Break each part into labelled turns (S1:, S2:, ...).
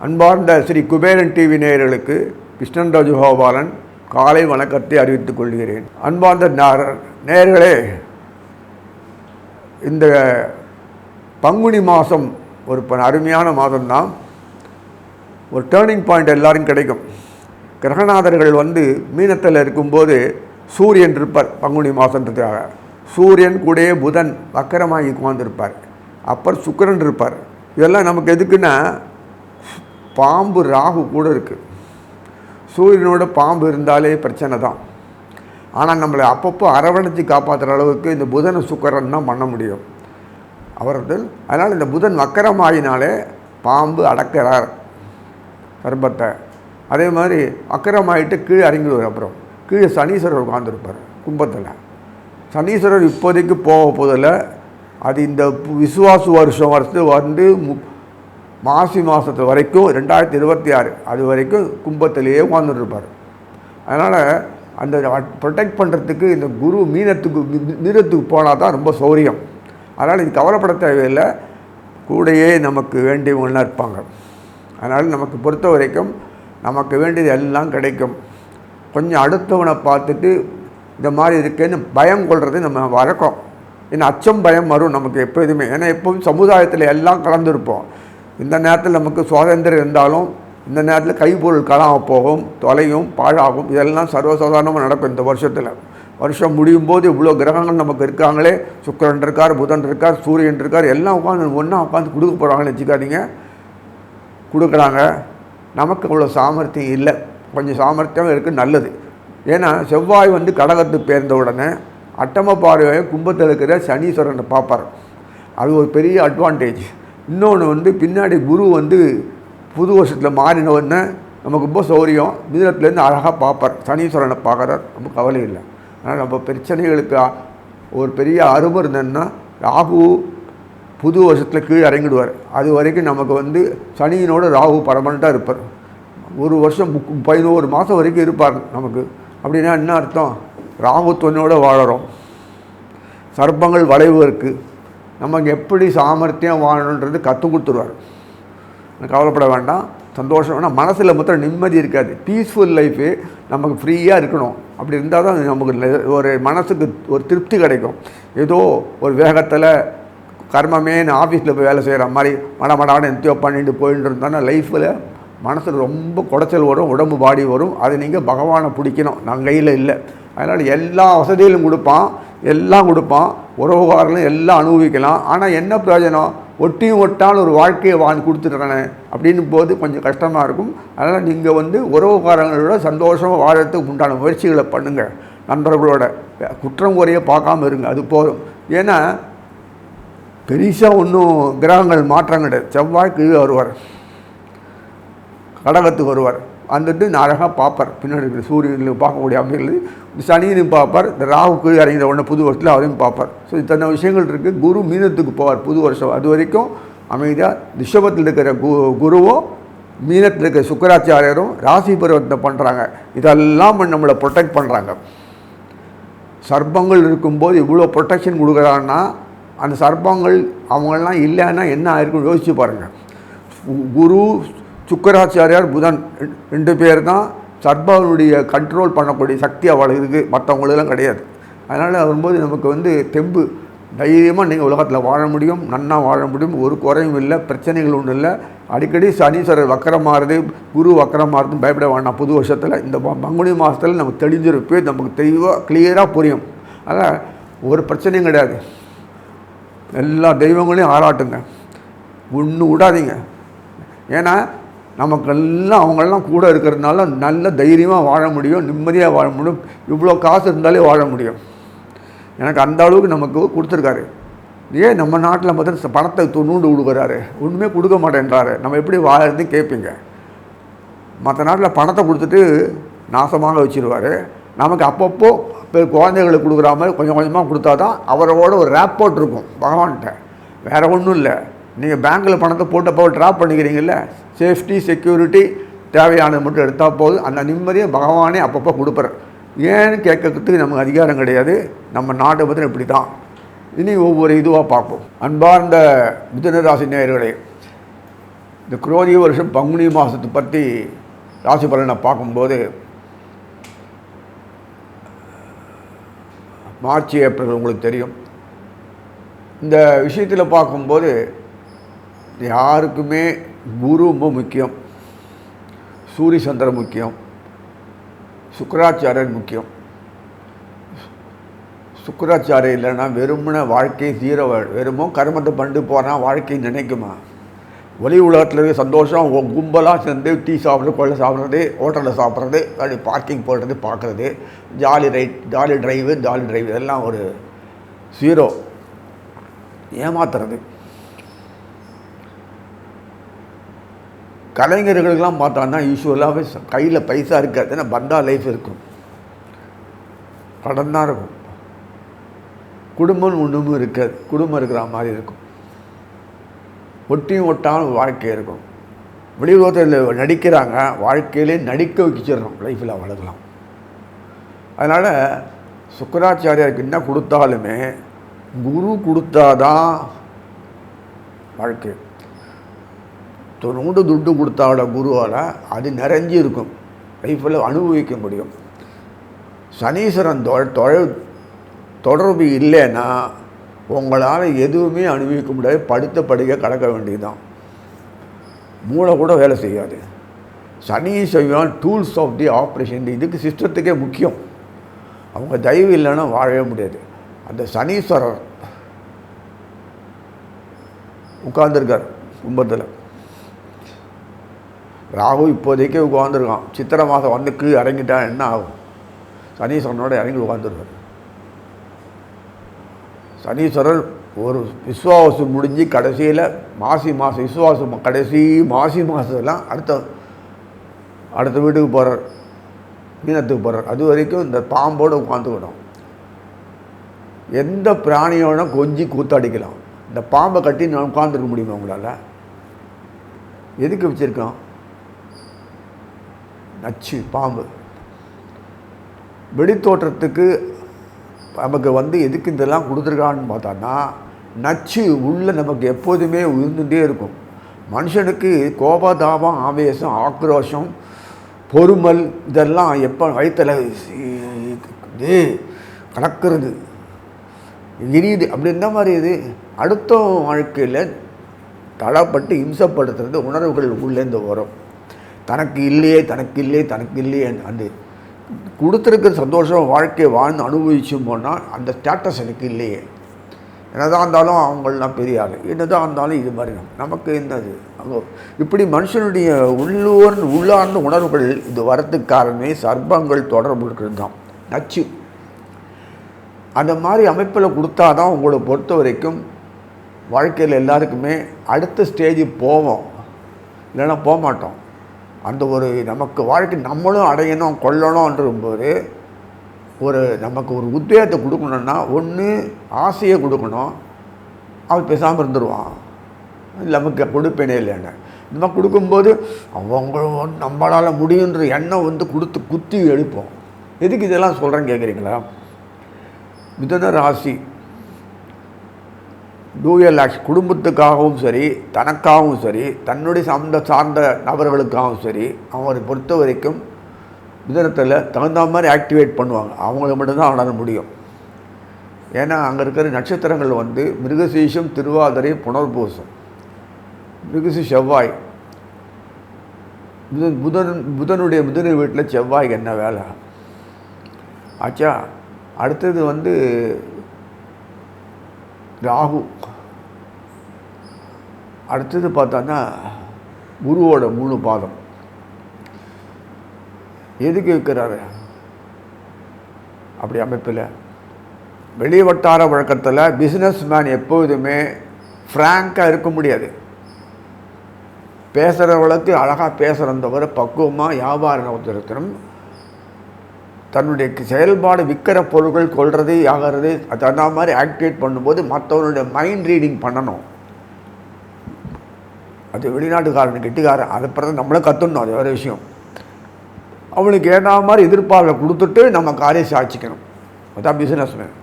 S1: அன்பார்ந்த ஸ்ரீ குபேரன் டிவி நேயர்களுக்கு கிருஷ்ணன் ராஜகோபாலன் காலை வணக்கத்தை அறிவித்துக் கொள்கிறேன். அன்பார்ந்த நேயர்களே இந்த பங்குனி மாதம் ஒரு ப- அருமையான மாதம்தான். ஒரு டேர்னிங் பாயிண்ட் எல்லாரும் கிடைக்கும். கிரகநாதர்கள் வந்து மீனத்தில் இருக்கும்போது சூரியன் இருப்பார் பங்குனி மாதன்றதுக்காக சூரியன் கூடயே புதன் வக்கரமாகி உட்காந்துருப்பார் அப்புறம் சுக்கரன் இருப்பார். இதெல்லாம் நமக்கு எதுக்குன்னா பாம்பு ராகு கூட இருக்குது சூரியனோட பாம்பு இருந்தாலே பிரச்சனை தான். ஆனால் நம்மளை அப்பப்போ அரவணைத்து காப்பாற்றுற அளவுக்கு இந்த புதனை சுக்கரன் தான் பண்ண முடியும். அவர்கள் அதனால் இந்த புதன் வக்கரமாயினாலே பாம்பு அடக்கிறார். கர்ப்பத்தை. அதே மாதிரி அக்கரமாயிட்டு கீழே அறிஞர் அப்புறம். கீழே சனீஸ்வரர் உட்காந்துருப்பார் கும்பத்தில். சனீஸ்வரர் இப்போதைக்கு போக போதில் அது இந்த பு- விசுவாசு வருஷம் வருஷத்து வந்து மு மாசி மாதத்து வரைக்கும் ரெண்டாயிரத்தி இருபத்தி ஆறு அது வரைக்கும் கும்பத்திலேயே உட்காந்துருப்பார் அதனால் அந்த ப்ரொடெக்ட் பண்ணுறதுக்கு இந்த குரு மீனத்துக்கு மி- மீனத்துக்கு போனால் தான் ரொம்ப சௌரியம். அதனால் இது கவலைப்பட தேவையில்லை. கூடயே நமக்கு வேண்டியவங்களாம் இருப்பாங்க. அதனால் நமக்கு பொறுத்த வரைக்கும் நமக்கு வேண்டியது எல்லாம் கிடைக்கும். கொஞ்சம் அடுத்தவனை பார்த்துட்டு இந்த மாதிரி இருக்கேன்னு பயம் கொள்வது நம்ம வழக்கம். ஏன்னா அச்சம் பயம் வரும் நமக்கு எப்போதுமே. ஏன்னா எப்பவும் சமுதாயத்தில் எல்லாம் கலந்துருப்போம். இந்த நேரத்தில் நமக்கு சுதந்திரம் இருந்தாலும் இந்த நேரத்தில் கைப்பொருள் காணாமல் போகும் தொலையும் பாழாகும். இதெல்லாம் சர்வசாதாரணமாக நடக்கும் இந்த வருஷத்தில். வருஷம் முடியும் போது இவ்வளோ கிரகங்கள் நமக்கு இருக்காங்களே. சுக்கிரன் இருக்கார் புதன் இருக்கார் சூரியன் இருக்கார். எல்லாம் உட்காந்து ஒன்றா உட்காந்து கொடுக்க போகிறாங்கன்னு வச்சுக்காதீங்க. கொடுக்குறாங்க. நமக்கு அவ்வளோ சாமர்த்தியம் இல்லை. கொஞ்சம் சாமர்த்தியம் இருக்குது நல்லது. ஏன்னா செவ்வாய் வந்து கடகத்துக்கு பேர்ந்த உடனே அட்டம பார்வையை கும்பத்தில் இருக்கிற சனீஸ்வரனை பார்ப்பார். அது ஒரு பெரிய அட்வான்டேஜ் இன்னொன்று வந்து பின்னாடி குரு வந்து புது வருஷத்தில் மாறின உடனே நமக்கு ரொம்ப சௌரியம். மிதனத்துலேருந்து அழகாக பார்ப்பார். சனீஸ்வரனை பார்க்குறார். ரொம்ப கவலை இல்லை. ஆனால் நம்ம பிரச்சனைகளுக்கு ஒரு பெரிய அருமை இருந்ததுன்னா ராகு புது வருஷத்தில் கீழே இறங்கிடுவார். அது வரைக்கும் நமக்கு வந்து சனியினோட ராகு பரமனண்ட்டாக இருப்பார். ஒரு வருஷம் பதினோரு மாதம் வரைக்கும் இருப்பார் நமக்கு. அப்படின்னா என்ன அர்த்தம்? ராகுத்துவனோட வாழறோம். சர்ப்பங்கள் வளைவு இருக்குது நமக்கு எப்படி சாமர்த்தியம் வாழணுன்றது கற்றுக் கொடுத்துருவார். கவலைப்பட வேண்டாம். சந்தோஷம். வேணாம் மனசில் மொத்தம் நிம்மதி இருக்காது. பீஸ்ஃபுல் லைஃபு நமக்கு ஃப்ரீயாக இருக்கணும். அப்படி இருந்தால் தான் நமக்கு ஒரு மனசுக்கு ஒரு திருப்தி கிடைக்கும். ஏதோ ஒரு வேகத்தில் கர்மமே நான் ஆஃபீஸில் போய் வேலை செய்கிற மாதிரி மடமடான்னு எந்தியோ பண்ணிட்டு போயிட்டு இருந்தோன்னா லைஃப்பில் மனசில் ரொம்ப குடைச்சல் வரும் உடம்பு பாடி வரும். அதை நீங்கள் பகவானை பிடிக்கணும். நான் கையில் இல்லை. அதனால் எல்லா வசதிகளும் கொடுப்பான். எல்லாம் கொடுப்பான். உறவுகாரங்களும் எல்லாம் அனுபவிக்கலாம். ஆனால் என்ன பிரயோஜனம்? ஒட்டியும் ஒட்டான ஒரு வாழ்க்கையை வாங்கி கொடுத்துட்றானே அப்படின்னு போது கொஞ்சம் கஷ்டமாக இருக்கும். அதனால் நீங்கள் வந்து உறவுகாரங்களோட சந்தோஷமாக வாழறதுக்கு உண்டான முயற்சிகளை பண்ணுங்கள் நண்பர்களோட. குற்றம் குறைய பார்க்காம இருங்க. அது போதும். ஏன்னா பெருசாக ஒன்றும் கிரகங்கள் மாற்றம் கிடையாது. செவ்வாய் வருவார் கடகத்துக்கு வருவார். வந்துட்டு நான் அழகாக பார்ப்பார். பின்னாடி இருக்கிற சூரியனில் பார்க்கக்கூடிய அமைகள் சனியனையும் பார்ப்பார். இந்த ராகுக்கு இறங்கிற உடனே புது வருஷத்தில் அவரையும் பார்ப்பார். ஸோ இத்தனை விஷயங்கள் இருக்குது குரு மீனத்துக்கு போவார் புது வருஷம். அது வரைக்கும் அமைதியாக ரிஷபத்தில் இருக்கிற கு குருவும் மீனத்தில் இருக்கிற சுக்கராச்சாரியரும் ராசி பருவத்தை பண்ணுறாங்க இதெல்லாம் நம்மளை ப்ரொடெக்ட் பண்ணுறாங்க சர்ப்பங்கள் இருக்கும்போது இவ்வளோ ப்ரொட்டெக்ஷன் கொடுக்குறாங்கன்னா அந்த சர்ப்பங்கள் அவங்களாம் இல்லைன்னா என்ன ஆயிருக்குன்னு யோசிச்சு பாருங்கள் குரு சுக்கராச்சாரியார் புதன் ரெண்டு பேர் தான் சர்ப்பனுடைய கண்ட்ரோல் பண்ணக்கூடிய சக்தி அவளுக்கு இருக்குது மற்றவங்களுக்கெல்லாம் கிடையாது. அதனால் வரும்போது நமக்கு வந்து தெம்பு. தைரியமாக நீங்கள் உலகத்தில் வாழ முடியும். நன்னா வாழ முடியும். ஒரு குறையும் இல்லை. பிரச்சனைகள் ஒன்றும் இல்லை. அடிக்கடி சனீஸ்வரர் வக்கரமாறுது குரு வக்கரமாறுதுன்னு பயப்பட வேண்டாம் புது வருஷத்தில் இந்த ப- பங்குனி மாதத்தில் நமக்கு தெளிஞ்சிருப்பே நமக்கு தெளிவாக கிளியராக புரியும். அதனால் ஒரு பிரச்சனையும் கிடையாது. எல்லா தெய்வங்களையும் ஆராட்டுங்க. ஒன்று விடாதீங்க. ஏன்னா நமக்கெல்லாம் அவங்கெல்லாம் கூட இருக்கிறதுனால நல்ல தைரியமாக வாழ முடியும் நிம்மதியாக வாழ முடியும். இவ்வளோ காசு இருந்தாலே வாழ முடியும். எனக்கு அந்த அளவுக்கு நமக்கு கொடுத்துருக்காரு. ஏன் நம்ம நாட்டில் பார்த்தா பணத்தை தொண்ணூண்டு கொடுக்குறாரு ஒன்றுமே கொடுக்க மாட்டேன்றாரு. நம்ம எப்படி வாழறது கேட்பீங்க. மற்ற நாட்டில் பணத்தை கொடுத்துட்டு நாசமாக வச்சிருவார். நமக்கு அப்பப்போ இப்போ குழந்தைகளுக்கு கொடுக்குற மாதிரி கொஞ்சம் கொஞ்சமாக கொடுத்தா தான் அவரோட ஒரு ரேப்போர்ட் இருக்கும் பகவான்கிட்ட. வேறு ஒன்றும் இல்லை. நீங்கள் பேங்க்கில் பணத்தை போட்டப்போ ட்ராப் பண்ணிக்கிறீங்கல்ல? சேஃப்டி செக்யூரிட்டி தேவையானது மட்டும் எடுத்தால் போதும். அந்த நிம்மதியை பகவானே அப்பப்போ கொடுப்பார். ஏன்னு கேட்கறதுக்கு நமக்கு அதிகாரம் கிடையாது. நம்ம நாட்டை பற்றி இப்படி தான் இனி ஒவ்வொரு இதுவாக பார்ப்போம். அன்பார்ந்த மிதுன ராசி நேயர்களே இந்த குரோதி வருஷம் பங்குனி மாதத்தை பற்றி ராசி பலனை பார்க்கும்போது மார்ச் ஏப்ரல் உங்களுக்கு தெரியும். இந்த விஷயத்தில் பார்க்கும்போது யாருக்குமே குரு ரொம்ப முக்கியம். சூரிய சந்திரன் முக்கியம். சுக்கராச்சாரியன் முக்கியம். சுக்கராச்சாரியம் இல்லைன்னா வெறுமன வாழ்க்கை தீர வெறுமோ கர்மத்தை பண்ணிட்டு போனால் வாழ்க்கை நினைக்குமா? ஒளி உலகத்தில் இருக்க சந்தோஷம் கும்பலாக சேர்ந்து டீ சாப்பிட்றது கொள்ளை சாப்பிட்றது ஹோட்டலில் சாப்பிட்றது அப்படி பார்க்கிங் போடுறது பார்க்குறது jolly ride jolly drive jolly drive இதெல்லாம் ஒரு ஜீரோ ஏமாத்துறது. கலைஞர்களுக்கெல்லாம் பார்த்தோன்னா யூஸ்வலாகவே கையில் பைசா இருக்காது ஏன்னா பந்தா லைஃப் இருக்கும். படம் தான் இருக்கும். குடும்பம் ஒன்றும் இருக்காது. குடும்பம் இருக்கிற மாதிரி இருக்கும். ஒட்டியும் ஒட்டாமல் வாழ்க்கை இருக்கும். வெளியுலகத்தில் நடிக்கிறாங்க வாழ்க்கையிலே நடிக்க வச்சிடறோம். லைஃப்பில் வளர்க்கலாம் அதனால் சுக்கராச்சாரியாருக்கு என்ன கொடுத்தாலுமே குரு கொடுத்தாதான் வாழ்க்கை. தொண்ணூறு துட்டு கொடுத்தாட குருவால் அது நிறைஞ்சு இருக்கும் லைஃப்பில் அனுபவிக்க முடியும். சனீஸ்வரன் தொழ தொழ- தொடர்பு இல்லைன்னா உங்களால் எதுவுமே அனுபவிக்க முடியாது. படுத்த படுக்க கடக்க வேண்டியதுதான். மூளை கூட வேலை செய்யாது. சனி செய்வான் டூல்ஸ் ஆஃப் தி ஆப்ரேஷன் இதுக்கு சிஸ்டத்துக்கே முக்கியம். அவங்க தயவு இல்லைன்னா வாழவே முடியாது. அந்த சனீஸ்வரர் உட்கார்ந்துருக்கார் கும்பத்தில். ராகு இப்போதைக்கு உட்காந்துருக்கான் சித்திரை மாதம் வந்துக்கு இறங்கிட்டான் என்ன ஆகும்? சனீஸ்வரனோட இறங்கி உட்காந்துருவார் சனீஸ்வரர் ஒரு விஸ்வாசம் முடிஞ்சு கடைசியில் மாசி மாதம் விஸ்வாசம் கடைசி மாசி மாதத்துலாம் அடுத்த அடுத்த வீட்டுக்கு போகிறார் மீனத்துக்கு போகிறார் அது வரைக்கும் இந்த பாம்போடு உட்காந்துக்கணும் எந்த பிராணியோட கொஞ்சி கூத்தாடிக்கலாம்? இந்த பாம்பை கட்டி நான் உட்காந்துருக்க முடியுமா உங்களால்? எதுக்கு வச்சுருக்கோம் நச்சு பாம்பு. வெளித்தோற்றத்துக்கு நமக்கு வந்து எதுக்கு இதெல்லாம் கொடுத்துருக்கான்னு பார்த்தோன்னா நச்சு உள்ளே நமக்கு எப்போதுமே இருந்துகிட்டே இருக்கும். மனுஷனுக்கு கோபதாபம் ஆவேசம் ஆக்ரோஷம் பொறுமல் இதெல்லாம் எப்போ வயிற்றில் இது கலக்கிறது. எரியுது அப்படி இந்த மாதிரி இது? அடுத்த வாழ்க்கையில் தளப்பட்டு இம்சப்படுத்துறது உணர்வுகள் உள்ளேருந்து வரும். தனக்கு இல்லையே தனக்கு இல்லையே தனக்கு இல்லையே அந்த கொடுத்துருக்க சந்தோஷம் வாழ்க்கையை வாழ்ந்து அனுபவிச்சும் போனால் அந்த ஸ்டேட்டஸ் எனக்கு இல்லையே. என்னதான் இருந்தாலும் அவங்களெலாம் பெரிய ஆள் என்னதான் இருந்தாலும் இது மாதிரி நமக்கு என்னது? அங்கே இப்படி மனுஷனுடைய உள்ளூர் உள்ளார்ந்த உணர்வுகள் இது வரத்துக்கு காரணமே சர்ப்பங்கள் தொடர்பு இருக்கிறது தான். நச்சு. அந்த மாதிரி அமைப்பில் கொடுத்தா தான் உங்களை பொறுத்த வரைக்கும் வாழ்க்கையில் எல்லாருக்குமே அடுத்த ஸ்டேஜ் போவோம். இல்லைன்னா போக மாட்டோம் அந்த ஒரு நமக்கு வாழ்க்கை நம்மளும் அடையணும் கொள்ளணும்ன்றும்போது ஒரு நமக்கு ஒரு உத்வேகத்தை கொடுக்கணுன்னா ஒன்று ஆசையை கொடுக்கணும். அவன் பேசாமல் இருந்துருவான். நமக்கு கொடுப்பேனே இல்லைன்னு. இந்த மாதிரி கொடுக்கும்போது அவங்க நம்மளால் முடியுன்ற எண்ணம் வந்து கொடுத்து குத்தி எழுப்போம். எதுக்கு இதெல்லாம் சொல்கிறேன்னு கேட்குறீங்களா மிதன ராசி டூயல் ஆக்ஸ் குடும்பத்துக்காகவும் சரி தனக்காகவும் சரி தன்னுடைய சார்ந்த சார்ந்த நபர்களுக்காகவும் சரி அவரை பொறுத்த வரைக்கும் விதத்தில் தகுந்த மாதிரி ஆக்டிவேட் பண்ணுவாங்க. அவங்களுக்கு மட்டும்தான் ஆட முடியும். ஏன்னா அங்கே இருக்கிற நட்சத்திரங்கள் வந்து மிருகசீஷம் திருவாதிரை புனர்பூசம். மிருகசி செவ்வாய். புதன் புதன் புதனுடைய புதன வீட்டில் செவ்வாய்க்கு என்ன வேலை? ஆச்சா அடுத்தது வந்து ராகு. அடுத்தது பார்த்தோன்னா குருவோட மூணு பாதம். எதுக்கு இருக்கிறாரு? அப்படி அமைப்பில். வெளி வட்டார வழக்கத்தில் பிஸ்னஸ் மேன் எப்போதுமே ஃப்ராங்காக இருக்க முடியாது. பேசுகிறவளுக்கு அழகாக பேசுகிறந்தவரை பக்குவமாக வியாபாரம் இருக்கணும் தன்னுடைய செயல்பாடு விற்கிற பொருட்கள் கொள்வது ஆகிறது அந்த மாதிரி ஆக்டிவேட் பண்ணும்போது மற்றவனுடைய மைண்ட் ரீடிங் பண்ணணும். அது வெளிநாட்டுக்காரன் கெட்டிக்காரன் அதை பிறகு நம்மளே கற்றுணும் அது வேறு விஷயம். அவனுக்கு ஏன்னா மாதிரி எதிர்பார்ப்பை கொடுத்துட்டு நம்ம காரியம் சாட்சிக்கணும் அதான் பிஸ்னஸ் மேன்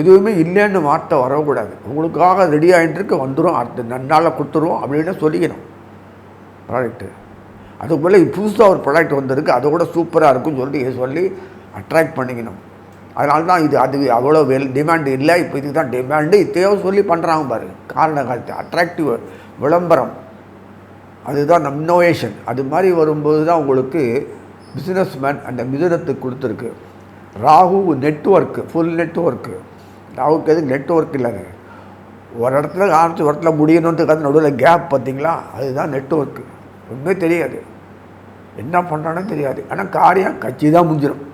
S1: எதுவுமே இல்லைன்னு வார்த்தை வரக்கூடாது. உங்களுக்காக ரெடி ஆகிட்டுருக்கு வந்துடும் அடுத்த நன்னால் கொடுத்துருவோம் அப்படின்னு சொல்லிக்கணும். ப்ராடக்ட்டு அதுபோல் புதுசாக ஒரு ப்ராடக்ட் வந்திருக்கு அதை கூட சூப்பராக இருக்கும்னு சொல்லிட்டு சொல்லி அட்ராக்ட் பண்ணிக்கணும். அதனால தான் இது அது அவ்வளோ வெல் டிமாண்டு இல்லை இப்போ இதுக்கு தான் டிமாண்டு இத்தையோ சொல்லி பண்ணுறாங்க பாரு காரண காலத்து அட்ராக்டிவ் விளம்பரம். அதுதான் நம் இன்னோவேஷன் அது மாதிரி வரும்போது தான் உங்களுக்கு பிஸ்னஸ் மேன் அந்த மிதுனத்துக்கு கொடுத்துருக்கு. ராகு நெட்ஒர்க்கு ஃபுல் நெட்ஒர்க்கு ராகுக்கு எதுக்கு நெட்ஒர்க் இல்லைங்க? ஒரு இடத்துல ஆரம்பிச்சு ஒரு இடத்துல முடியணுன்றதுக்காக நடுவில் கேப் பார்த்தீங்களா? அதுதான் நெட்ஒர்க்கு ஒன்றுமே தெரியாது. என்ன பண்ணுறானே தெரியாது. ஆனால் காரியம் கட்சி தான் முடிஞ்சிடும்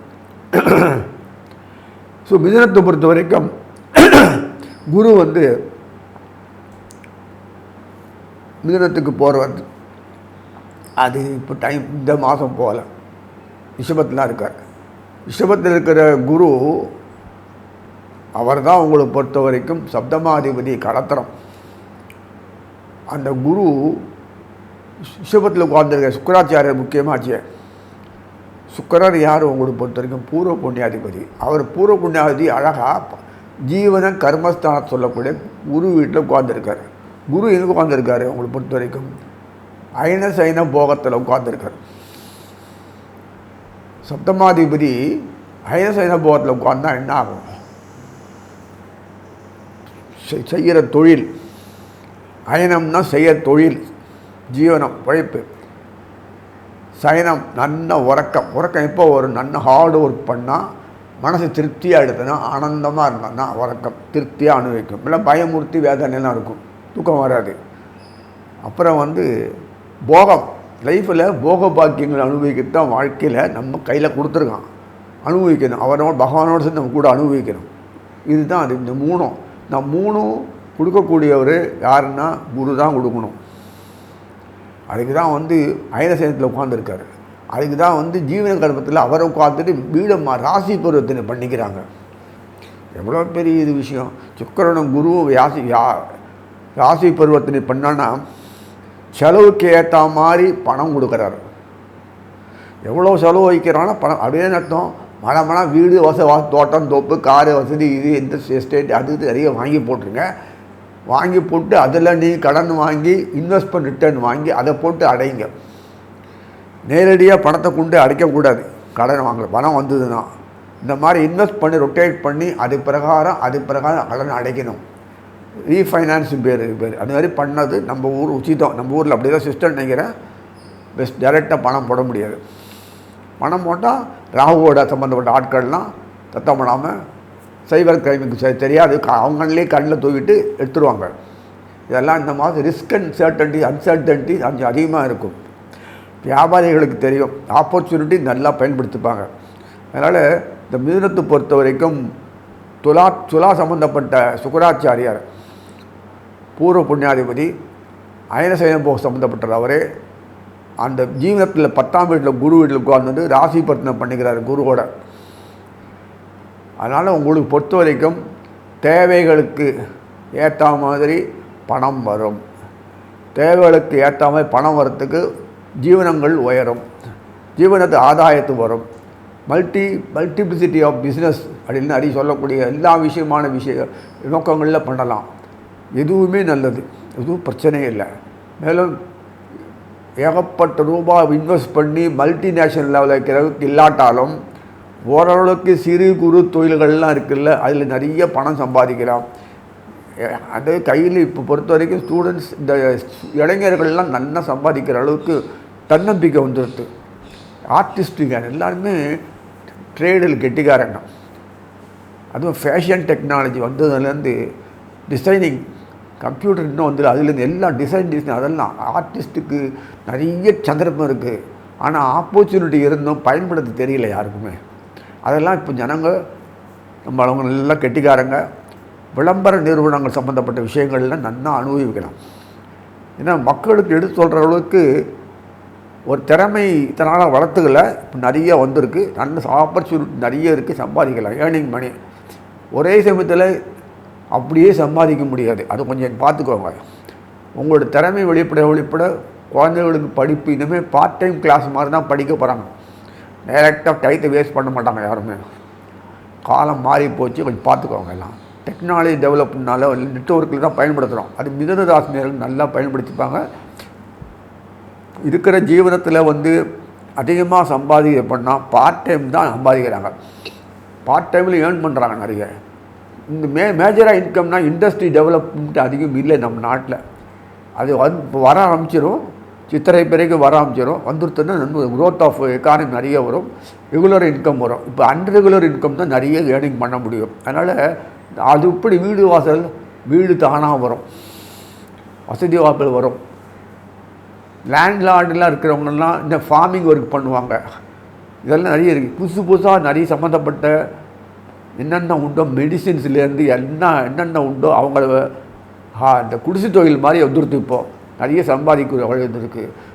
S1: ஸோ மிதனத்தை பொறுத்த வரைக்கும் குரு வந்து மிதனத்துக்கு போகிறவர் அது இப்போ டைம் இந்த மாதம் போகலை. ரிஷபத்தில் இருக்கார். ரிஷபத்தில் இருக்கிற குரு அவர் தான் உங்களை பொறுத்த வரைக்கும் சப்தமாதிபதி கடத்துகிறோம் அந்த குரு ரிஷபத்தில் உட்கார்ந்துருக்க சுக்கராச்சாரியர் முக்கியமாச்சு. சுக்கரர் யார்? உங்களுக்கு பொறுத்த வரைக்கும் பூர்வ புண்ணியாதிபதி. அவர் பூர்வ புண்ணியாதிபதி அழகாக ஜீவன கர்மஸ்தானம் சொல்லக்கூடிய குரு வீட்டில் உட்கார்ந்துருக்கார். குரு எங்கே உட்காந்துருக்காரு உங்களை பொறுத்த வரைக்கும் அயன சைன போகத்தில் உட்கார்ந்துருக்கார். சப்தமாதிபதி அயன சைன போகத்தில் உட்காந்தா என்ன ஆகும்? செய்கிற தொழில். அயனம்னா செய்ய தொழில். ஜீவனம் உழைப்பு. சயனம் நல்ல உறக்கம். உறக்கம் எப்போ ஒரு நல்ல ஹார்டு ஒர்க் பண்ணால் மனசு திருப்தியாக எடுத்தனா ஆனந்தமாக இருந்தோம்னா உறக்கம் திருப்தியாக அனுபவிக்கும். இல்லை பயமுறுத்தி வேதனைலாம் இருக்கும். தூக்கம் வராது. அப்புறம் வந்து போகம். லைஃப்பில் போக பாக்கியங்கள் அனுபவிக்கத்தான் வாழ்க்கையில் நம்ம கையில் கொடுத்துருக்கான். அனுபவிக்கணும். அவனோட பகவானோட சேர்ந்து நம்ம கூட அனுபவிக்கணும். இதுதான் அது. இந்த மூணும். நான் மூணும் கொடுக்கக்கூடியவர் யாருன்னா குரு தான் கொடுக்கணும். அதுக்கு தான் வந்து அயனசேனத்தில் உட்காந்துருக்காரு அதுக்கு தான் வந்து ஜீவன கர்ப்பத்தில் அவரை உட்காந்துட்டு வீடம்மா ராசி பருவத்தினை பண்ணிக்கிறாங்க. எவ்வளோ பெரிய இது விஷயம். சுக்கரனும் குருவும் யாசி யா ராசி பருவத்தினை பண்ணான்னா செலவுக்கு ஏற்ற மாதிரி பணம் கொடுக்குறாரு. எவ்வளோ செலவு வைக்கிறானோ பணம். அப்படியே அர்த்தம்? மழை மழை வீடு வச வச தோட்டம் தோப்பு காரு வசதி இது இந்த எஸ்டேட் அது இது நிறைய வாங்கி போட்டுருங்க. வாங்கி போட்டு அதில் நீ கடன் வாங்கி இன்வெஸ்ட்மெண்ட் ரிட்டர்ன் வாங்கி அதை போட்டு அடைங்க. நேரடியாக பணத்தை கொண்டு அடைக்கக்கூடாது. கடன் வாங்க பணம் வந்ததுன்னா. இந்த மாதிரி இன்வெஸ்ட் பண்ணி ரொட்டேட் பண்ணி அது பிரகாரம் அது பிரகாரம் கடன் அடைக்கணும். ரீஃபைனான்ஸ் பேர் பேர். அது மாதிரி பண்ணது நம்ம ஊர் உச்சிதம். நம்ம ஊரில் அப்படி தான் சிஸ்டம் நினைக்கிறேன் பெஸ்ட் டைரெக்டாக பணம் போட முடியாது. பணம் போட்டால் ராகுவோட சம்மந்தப்பட்ட ஆட்கள்லாம் தத்தம் பண்ணாமல் சைபர் கிரைமுக்கு தெரியாது. அவங்களே கண்ணில் தூவிட்டு எடுத்துருவாங்க. இதெல்லாம் இந்த மாதிரி ரிஸ்க் அண்ட் சர்டன்டி அன்சர்டன்டி கொஞ்சம் அதிகமாக இருக்கும். வியாபாரிகளுக்கு தெரியும். ஆப்பர்ச்சுனிட்டி நல்லா பயன்படுத்திப்பாங்க. அதனால் இந்த மிதுனத்தை பொறுத்த வரைக்கும் துலா துலா சம்பந்தப்பட்ட சுக்கராச்சாரியார் பூர்வ புண்ணியாதிபதி அயனசயனபோக சம்மந்தப்பட்டவர் அவரே அந்த ஜீவனத்தில் பத்தாம் வீட்டில் குரு வீட்டில் உட்கார்ந்து ராசி பர்த்தனை பண்ணிக்கிறார் குருவோட. அதனால் உங்களுக்கு பொறுத்த வரைக்கும் தேவைகளுக்கு ஏற்ற மாதிரி பணம் வரும். தேவைகளுக்கு ஏற்ற மாதிரி பணம் வரத்துக்கு ஜீவனங்கள் உயரும். ஜீவனத்து ஆதாயத்து வரும். மல்டி மல்டிப்ளிசிட்டி ஆஃப் பிஸ்னஸ் அப்படின்னு அடி சொல்லக்கூடிய எல்லா விஷயமான விஷய நோக்கங்களில் பண்ணலாம். எதுவுமே நல்லது. எதுவும் பிரச்சனையே இல்லை. மேலும் ஏகப்பட்ட ரூபாய் இன்வெஸ்ட் பண்ணி மல்டிநேஷனல் லெவலில் வைக்கிறதுக்கு இல்லாட்டாலும் ஓரளவுக்கு சிறு குறு தொழில்கள்லாம் இருக்குல்ல அதில் நிறைய பணம் சம்பாதிக்கலாம். அது கையில் இப்போ பொறுத்த வரைக்கும் ஸ்டூடெண்ட்ஸ் இந்த இளைஞர்கள்லாம் நல்லா சம்பாதிக்கிற அளவுக்கு தன்னம்பிக்கை வந்துடுது ஆர்டிஸ்ட்டுங்க எல்லாருமே ட்ரேடில் கெட்டிக்காரங்க. அதுவும் ஃபேஷன் டெக்னாலஜி வந்ததுலேருந்து டிசைனிங் கம்ப்யூட்டர் இன்னும் வந்து அதுலேருந்து எல்லாம் டிசைன் டிசைன் அதெல்லாம் ஆர்டிஸ்ட்டுக்கு நிறைய சந்தர்ப்பம் இருக்குது ஆனால் ஆப்பர்ச்சுனிட்டி இருந்தும் பயன்படுத்த தெரியல யாருக்குமே. அதெல்லாம் இப்போ ஜனங்க நம்ம அவங்க நல்லா கெட்டிக்காரங்க விளம்பர நிறுவனங்கள் சம்மந்தப்பட்ட விஷயங்கள்லாம் நல்லா அனுபவிக்கலாம். ஏன்னா மக்களுக்கு எடுத்து சொல்கிற அளவுக்கு ஒரு திறமை இதனால் வளர்த்துக்கல இப்போ நிறைய வந்திருக்கு. நல்ல ஆப்பர்ச்சுனிட்டி நிறைய இருக்குது சம்பாதிக்கலாம் ஏர்னிங் மணி ஒரே சமயத்தில் அப்படியே சம்பாதிக்க முடியாது. அது கொஞ்சம் பார்த்துக்கோங்க உங்களோட திறமை வெளிப்பட வெளிப்பட குழந்தைகளுக்கு படிப்பு இனிமேல் பார்ட் டைம் கிளாஸ் மாதிரி தான் படிக்க போகிறாங்க டைரெக்டாக டைத்தை வேஸ்ட் பண்ண மாட்டாங்க யாருமே. காலம் மாறி போச்சு கொஞ்சம் பார்த்துக்கோங்க எல்லாம். டெக்னாலஜி டெவலப்னால நெட்ஒர்க்கில் தான் பயன்படுத்துகிறோம் அது மிதன ராசினியர்கள் நல்லா பயன்படுத்திப்பாங்க. இருக்கிற ஜீவனத்தில் வந்து அதிகமாக சம்பாதிக்க பண்ணால் பார்ட் டைம் தான் சம்பாதிக்கிறாங்க. பார்ட் டைமில் ஏர்ன் பண்ணுறாங்க நிறைய. இந்த மே மேஜராக இன்கம்னால் இண்டஸ்ட்ரி டெவலப்மெண்ட் அதிகம் இல்லை நம்ம நாட்டில். அது வந்து இப்போ வர ஆரம்பிச்சிடும் சித்திரை பிறகு வர ஆரம்பிச்சிடும் வந்துருத்துன்னா க்ரோத் ஆஃப் எக்கானமி நிறைய வரும். ரெகுலர் இன்கம் வரும். இப்போ அன்ரெகுலர் இன்கம் தான் நிறைய ஏர்னிங் பண்ண முடியும். அதனால் அது இப்படி வீடு வாசல் வீடு தானாக வரும். வசதி வாய்ப்புகள் வரும். லேண்ட்லார்டெலாம் இருக்கிறவங்கலாம் இந்த ஃபார்மிங் ஒர்க் பண்ணுவாங்க. இதெல்லாம் நிறைய இருக்குது புதுசு புதுசாக நிறைய சம்மந்தப்பட்ட என்னென்ன உண்டோ மெடிசின்ஸ்லேருந்து என்ன என்னென்ன உண்டோ அவங்கள இந்த குடிசை தொழில் மாதிரி வந்துருது இப்போ. நிறைய சம்பாதிக்கிற வழி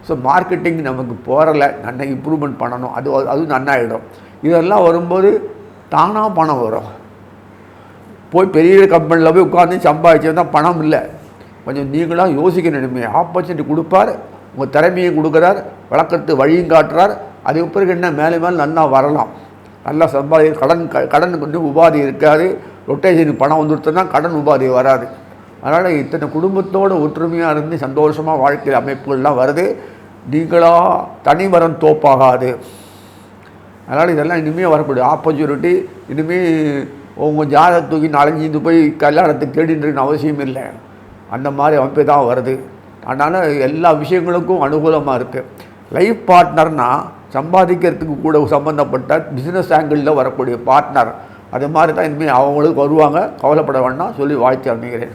S1: ஸோ மார்க்கெட்டிங் நமக்கு போகிறல நல்லா இம்ப்ரூவ்மெண்ட் பண்ணணும். அது அதுவும் நன்னாயிடும். இதெல்லாம் வரும்போது தானாக பணம் வரும். போய் பெரிய கம்பெனியில் போய் உட்காந்து சம்பாதிச்சா பணம் இல்லை. கொஞ்சம் நீங்களாக யோசிக்கணுமே ஆப்பர்ச்சுனிட்டி கொடுப்பார். உங்கள் திறமையும் கொடுக்குறார். வழக்கத்து வழியும் காட்டுறார். அதுக்கு பிறகு என்ன? மேலே மேலே நல்லா வரலாம். நல்லா சம்பாதி கடன் க- கடனுக்கு வந்து உபாதி இருக்காது. ரொட்டேஷனுக்கு பணம் வந்துருச்சுன்னா கடன் உபாதி வராது. அதனால் இத்தனை குடும்பத்தோட ஒற்றுமையாக இருந்து சந்தோஷமாக வாழ்க்கை அமைப்புகள்லாம் வருது. நீங்களாக தனிவரம் தோப்பாகாது. அதனால் இதெல்லாம் இனிமேல் வரக்கூடிய ஆப்பர்ச்சுனிட்டி இனிமேல் உங்கள் ஜாதகத்தை தூக்கி நலஞ்சிந்து போய் கல்யாணத்துக்கு தேடின்னு அவசியம் இல்லை. அந்த மாதிரி அமைப்பு தான் வருது. அதனால் எல்லா விஷயங்களுக்கும் அனுகூலமாக இருக்குது லைஃப் பார்ட்னர்னால் சம்பாதிக்கிறதுக்கு கூட சம்மந்தப்பட்ட பிஸ்னஸ் ஆங்கிளில் வரக்கூடிய பார்ட்னர் அது மாதிரி தான் இனிமேல் அவங்களுக்கு வருவாங்க. கவலைப்பட வேண்டாம். சொல்லி வாழ்த்து அமைகிறேன்